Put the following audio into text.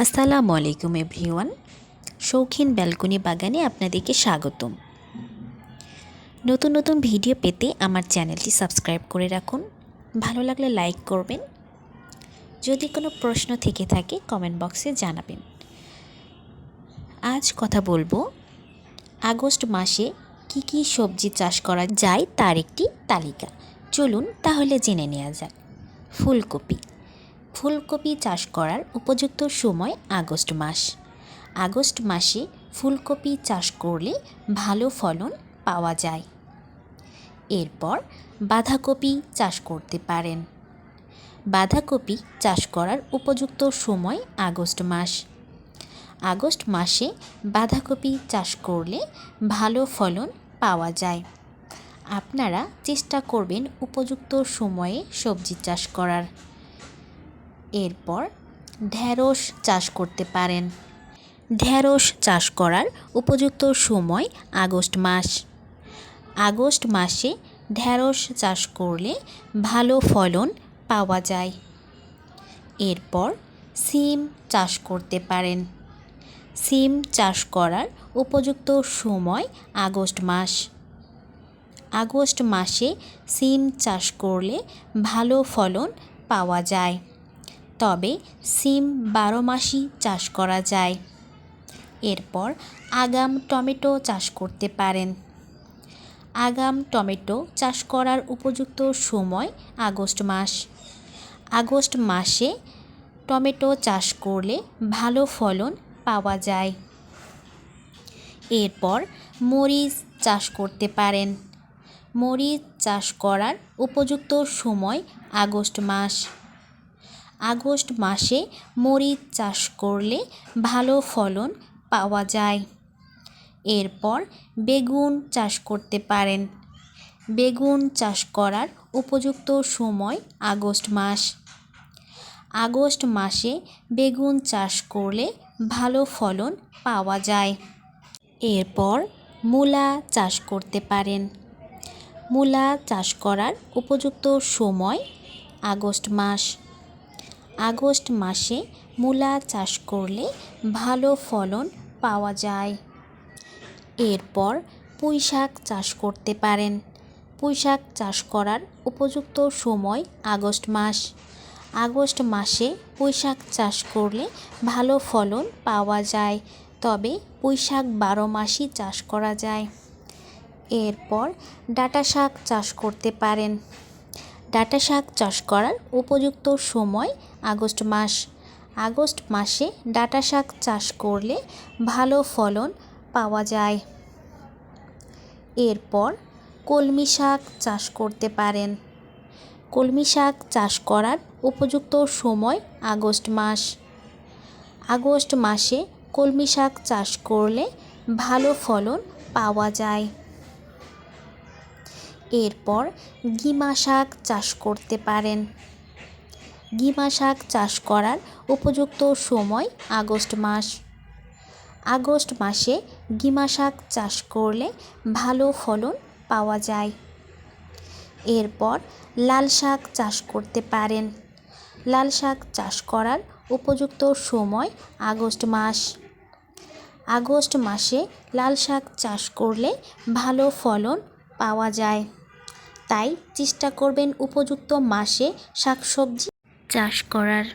আসসালামু আলাইকুম এভরিওয়ান। শৌখিন ব্যালকনি বাগানে আপনাদেরকে স্বাগতম। নতুন নতুন ভিডিও পেতে আমার চ্যানেলটি সাবস্ক্রাইব করে রাখুন। ভালো লাগলে লাইক করবেন। যদি কোনো প্রশ্ন থেকে থাকে, কমেন্ট বক্সে জানাবেন। আজ কথা বলব, আগস্ট মাসে কি কি সবজি চাষ করা যায় তার একটি তালিকা। চলুন তাহলে জেনে নেওয়া যাক। ফুলকপি। ফুলকপি চাষ করার উপযুক্ত সময় আগস্ট মাস। আগস্ট মাসে ফুলকপি চাষ করলে ভালো ফলন পাওয়া যায়। এরপর বাঁধাকপি চাষ করতে পারেন। বাঁধাকপি চাষ করার উপযুক্ত সময় আগস্ট মাস। আগস্ট মাসে বাঁধাকপি চাষ করলে ভালো ফলন পাওয়া যায়। আপনারা চেষ্টা করবেন উপযুক্ত সময়ে সবজি চাষ করার। এরপর ঢ্যাঁড়স চাষ করতে পারেন। ঢ্যাঁড়স চাষ করার উপযুক্ত সময় আগস্ট মাস। আগস্ট মাসে ঢ্যাঁড়স চাষ করলে ভালো ফলন পাওয়া যায়। এরপর সিম চাষ করতে পারেন। সিম চাষ করার উপযুক্ত সময় আগস্ট মাস। আগস্ট মাসে সিম চাষ করলে ভালো ফলন পাওয়া যায়। তবে সিম বারো মাসই চাষ করা যায়। এরপর আগাম টমেটো চাষ করতে পারেন। আগাম টমেটো চাষ করার উপযুক্ত সময় আগস্ট মাস। আগস্ট মাসে টমেটো চাষ করলে ভালো ফলন পাওয়া যায়। এরপর মরিচ চাষ করতে পারেন। মরিচ চাষ করার উপযুক্ত সময় আগস্ট মাস। আগস্ট মাসে মরিচ চাষ করলে ভালো ফলন পাওয়া যায়। এরপর বেগুন চাষ করতে পারেন। বেগুন চাষ করার উপযুক্ত সময় আগস্ট মাস। আগস্ট মাসে বেগুন চাষ করলে ভালো ফলন পাওয়া যায়। এরপর মূলা চাষ করতে পারেন। মূলা চাষ করার উপযুক্ত সময় আগস্ট মাস। আগস্ট মাসে মূলা চাষ করলে ভালো ফলন পাওয়া যায়। এরপর পুঁই শাক চাষ করতে পারেন। পুঁই শাক চাষ করার উপযুক্ত সময় আগস্ট মাস। আগস্ট মাসে পুঁই শাক চাষ করলে ভালো ফলন পাওয়া যায়, তবে পুঁই শাক বারো মাসই চাষ করা যায়। এরপর ডাঁটা শাক চাষ করতে পারেন। ডাঁটা শাক চাষ করার উপযুক্ত সময় আগস্ট মাস। আগস্ট মাসে ডাটা শাক চাষ করলে ভালো ফলন পাওয়া যায়। এরপর কলমি শাক চাষ করতে পারেন। কলমি শাক চাষ করার উপযুক্ত সময় আগস্ট মাস। আগস্ট মাসে কলমি শাক চাষ করলে ভালো ফলন পাওয়া যায়। এরপর গিমা শাক চাষ করতে পারেন। গিমা শাক চাষ করার উপযুক্ত সময় আগস্ট মাস। আগস্ট মাসে গিমা শাক চাষ করলে ভালো ফলন পাওয়া যায়। এরপর লাল শাক চাষ করতে পারেন। লাল শাক চাষ করার উপযুক্ত সময় আগস্ট মাস। আগস্ট মাসে লাল শাক চাষ করলে ভালো ফলন পাওয়া যায়। তাই চেষ্টা করবেন উপযুক্ত মাসে শাকসবজি চাষ করার।